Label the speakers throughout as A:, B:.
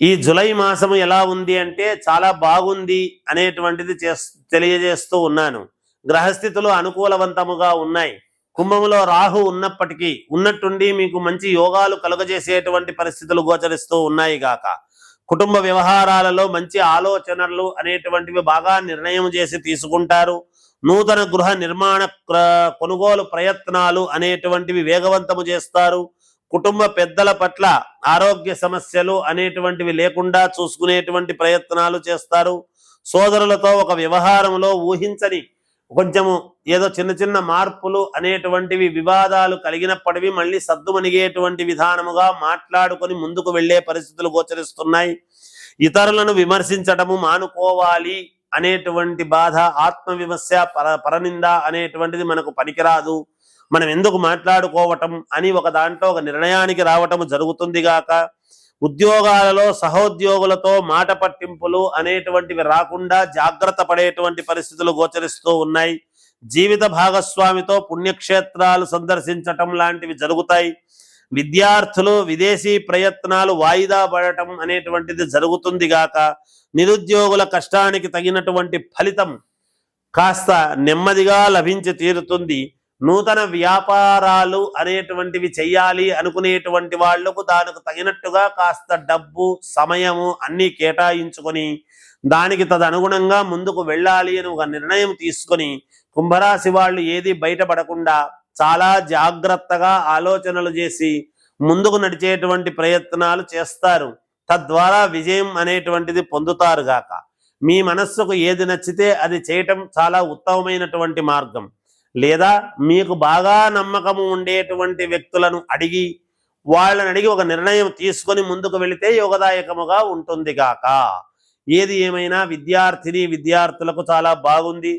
A: ఈ జులై మాసము ఎలా ఉంది అంటే చాలా బాగుంది అనేటువంటిది తెలియజేస్తూ ఉన్నాను. గ్రహస్థితులు అనుకూలవంతముగా ఉన్నాయి. కుంభములో రాహు ఉన్నప్పటికీ ఉన్నట్టుండి మీకు మంచి యోగాలు కలుగజేసేటువంటి పరిస్థితులు గోచరిస్తూ ఉన్నాయి గాక. కుటుంబ వ్యవహారాలలో మంచి ఆలోచనలు అనేటువంటివి బాగా నిర్ణయం చేసి తీసుకుంటారు. నూతన గృహ నిర్మాణ కొనుగోలు ప్రయత్నాలు అనేటువంటివి వేగవంతము చేస్తారు. కుటుంబ పెద్దల పట్ల ఆరోగ్య సమస్యలు అనేటువంటివి లేకుండా చూసుకునేటువంటి ప్రయత్నాలు చేస్తారు. సోదరులతో ఒక వ్యవహారంలో ఊహించని కొంచెము ఏదో చిన్న చిన్న మార్పులు అనేటువంటివి వివాదాలు కలిగినప్పటివి మళ్ళీ సద్దుమణిగేటువంటి విధానముగా మాట్లాడుకొని ముందుకు వెళ్ళే పరిస్థితులు గోచరిస్తున్నాయి. ఇతరులను విమర్శించటము మానుకోవాలి అనేటువంటి బాధ ఆత్మవిమర్శ పర పరనింద అనేటువంటిది మనకు పనికిరాదు. మనం ఎందుకు మాట్లాడుకోవటం అని ఒక దాంట్లో ఒక నిర్ణయానికి రావటం జరుగుతుంది గాక. ఉద్యోగాలలో సహోద్యోగులతో మాట పట్టింపులు అనేటువంటివి రాకుండా జాగ్రత్త పడేటువంటి పరిస్థితులు గోచరిస్తూ ఉన్నాయి. జీవిత భాగస్వామితో పుణ్యక్షేత్రాలు సందర్శించటం లాంటివి జరుగుతాయి. విద్యార్థులు విదేశీ ప్రయత్నాలు వాయిదా పడటం అనేటువంటిది జరుగుతుంది గాక. నిరుద్యోగుల కష్టానికి తగినటువంటి ఫలితం కాస్త నెమ్మదిగా లభించి తీరుతుంది. నూతన వ్యాపారాలు అనేటువంటివి చెయ్యాలి అనుకునేటువంటి వాళ్ళకు దానికి తగినట్టుగా కాస్త డబ్బు సమయము అన్నీ కేటాయించుకొని దానికి తదనుగుణంగా ముందుకు వెళ్ళాలి అని ఒక నిర్ణయం తీసుకొని కుంభరాశి వాళ్ళు ఏది బయటపడకుండా చాలా జాగ్రత్తగా ఆలోచనలు చేసి ముందుకు నడిచేటువంటి ప్రయత్నాలు చేస్తారు. తద్వారా విజయం అనేటువంటిది పొందుతారు గాక. మీ మనస్సుకు ఏది నచ్చితే అది చేయటం చాలా ఉత్తమమైనటువంటి మార్గం. లేదా మీకు బాగా నమ్మకము ఉండేటువంటి వ్యక్తులను అడిగి వాళ్ళని అడిగి ఒక నిర్ణయం తీసుకొని ముందుకు వెళితే యోగదాయకముగా ఉంటుంది గాక. ఏది ఏమైనా విద్యార్థిని విద్యార్థులకు చాలా బాగుంది.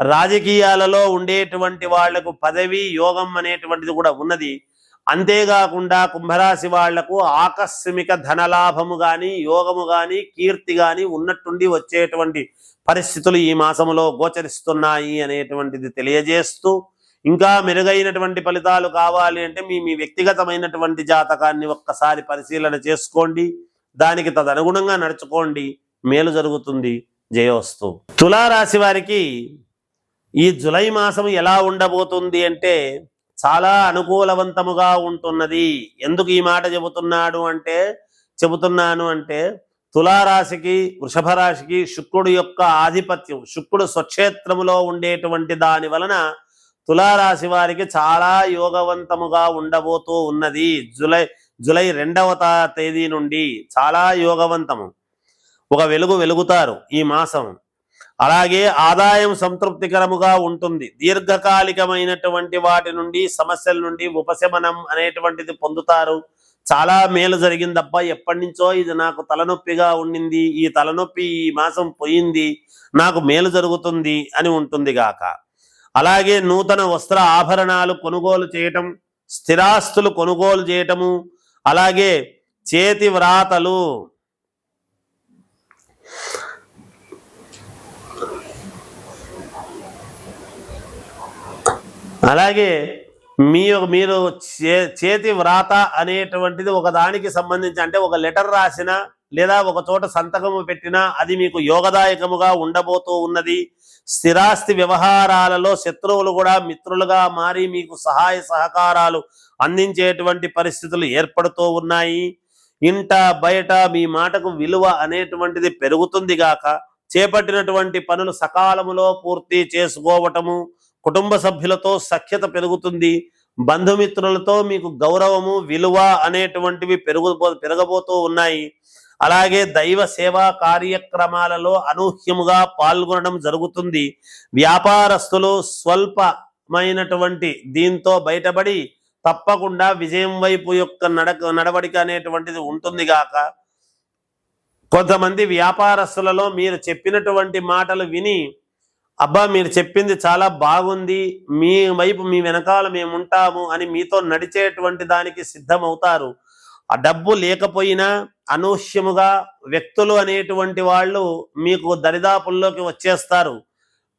A: రాజకీయాలలో ఉండేటువంటి వాళ్ళకు పదవి యోగం అనేటువంటిది కూడా ఉన్నది. అంతేకాకుండా కుంభరాశి వాళ్ళకు ఆకస్మిక ధనలాభము గాని యోగము గాని కీర్తి గాని ఉన్నట్టుండి వచ్చేటువంటి పరిస్థితులు ఈ మాసములో గోచరిస్తున్నాయి అనేటువంటిది తెలియజేస్తూ ఇంకా మెరుగైనటువంటి ఫలితాలు కావాలి అంటే మీ మీ వ్యక్తిగతమైనటువంటి జాతకాన్ని ఒక్కసారి పరిశీలన చేసుకోండి. దానికి తదనుగుణంగా నడుచుకోండి. మేలు జరుగుతుంది. జయోస్తు. తులారాశి వారికి ఈ జులై మాసం ఎలా ఉండబోతుంది అంటే చాలా అనుకూలవంతముగా ఉంటున్నది. ఎందుకు ఈ మాట చెబుతున్నాడు అంటే చెబుతున్నాను అంటే తులారాశికి వృషభ రాశికి శుక్రుడు యొక్క ఆధిపత్యం శుక్రుడు స్వక్షేత్రములో ఉండేటువంటి దాని వలన తులారాశి వారికి చాలా యోగవంతముగా ఉండబోతూ ఉన్నది. జులై జులై రెండవ తేదీ నుండి చాలా యోగవంతము. ఒక వెలుగు వెలుగుతారు ఈ మాసం. అలాగే ఆదాయం సంతృప్తికరముగా ఉంటుంది. దీర్ఘకాలికమైనటువంటి వాటి నుండి సమస్యల నుండి ఉపశమనం అనేటువంటిది పొందుతారు. చాలా మేలు జరిగిందబ్బా ఎప్పటి నుంచో ఇది నాకు తలనొప్పిగా ఉండింది. ఈ తలనొప్పి ఈ మాసం పోయింది. నాకు మేలు జరుగుతుంది అని ఉంటుంది గాక. అలాగే నూతన వస్త్ర ఆభరణాలు కొనుగోలు చేయటం స్థిరాస్తులు కొనుగోలు చేయటము అలాగే చేతి వ్రాతలు అలాగే మీ మీరు చే- చేతి వ్రాత అనేటువంటిది ఒక దానికి సంబంధించి అంటే ఒక లెటర్ రాసిన లేదా ఒక చోట సంతకము పెట్టినా అది మీకు యోగదాయకముగా ఉండబోతూ ఉన్నది. స్థిరాస్తి వ్యవహారాలలో శత్రువులు కూడా మిత్రులుగా మారి మీకు సహాయ సహకారాలు అందించేటువంటి పరిస్థితులు ఏర్పడుతూ ఉన్నాయి. ఇంట బయట మీ మాటకు విలువ అనేటువంటిది పెరుగుతుంది గాక చేపట్టినటువంటి పనులు సకాలములో పూర్తి చేసుకోవటము కుటుంబ సభ్యులతో సఖ్యత పెరుగుతుంది. బంధుమిత్రులతో మీకు గౌరవము విలువ అనేటువంటివి పెరుగు పెరగబోతూ ఉన్నాయి. అలాగే దైవ సేవా కార్యక్రమాలలో అనూహ్యముగా పాల్గొనడం జరుగుతుంది. వ్యాపారస్తులు స్వల్పమైనటువంటి దీంతో బయటపడి తప్పకుండా విజయం వైపు యొక్క నడక నడవడిక అనేటువంటిది ఉంటుంది గాక. కొంతమంది వ్యాపారస్తులలో మీరు చెప్పినటువంటి మాటలు విని అబ్బా మీరు చెప్పింది చాలా బాగుంది. మీ వైపు మీ వెనకాల మేము ఉంటాము అని మీతో నడిచేటువంటి దానికి సిద్ధమవుతారు. ఆ డబ్బు లేకపోయినా అనూహ్యముగా వ్యక్తులు అనేటువంటి వాళ్ళు మీకు దరిదాపుల్లోకి వచ్చేస్తారు.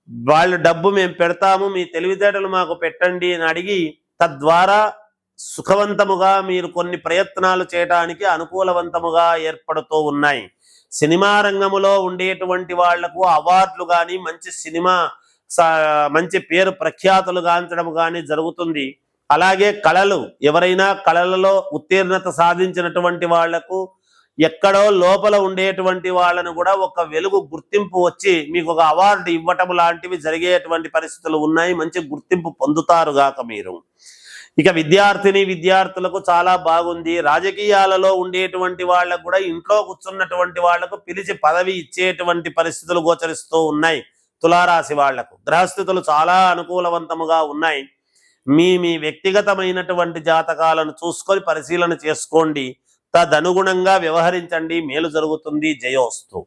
A: వాళ్ళు డబ్బు మేము పెడతాము మీ తెలివితేటలు మాకు పెట్టండి అని అడిగి తద్వారా సుఖవంతముగా మీరు కొన్ని ప్రయత్నాలు చేయడానికి అనుకూలవంతముగా ఏర్పడుతూ ఉన్నాయి. సినిమా రంగములో ఉండేటువంటి వాళ్ళకు అవార్డులు కానీ మంచి సినిమా మంచి పేరు ప్రఖ్యాతులు గాంచడం కానీ జరుగుతుంది. అలాగే కళలు ఎవరైనా కళలలో ఉత్తీర్ణత సాధించినటువంటి వాళ్ళకు ఎక్కడో లోపల ఉండేటువంటి వాళ్ళను కూడా ఒక వెలుగు గుర్తింపు వచ్చి మీకు ఒక అవార్డు ఇవ్వటం లాంటివి జరిగేటువంటి పరిస్థితులు ఉన్నాయి. మంచి గుర్తింపు పొందుతారుగాక మీరు. ఇక విద్యార్థిని విద్యార్థులకు చాలా బాగుంది. రాజకీయాలలో ఉండేటువంటి వాళ్ళకు కూడా ఇంట్లో కూర్చున్నటువంటి వాళ్ళకు పిలిచి పదవి ఇచ్చేటువంటి పరిస్థితులు గోచరిస్తూ ఉన్నాయి తులారాశి వాళ్ళకు. గ్రహస్థితులు చాలా అనుకూలవంతముగా ఉన్నాయి. మీ మీ వ్యక్తిగతమైనటువంటి జాతకాలను చూసుకొని పరిశీలన చేసుకోండి. తదనుగుణంగా వ్యవహరించండి. మేలు జరుగుతుంది. జయోస్తు.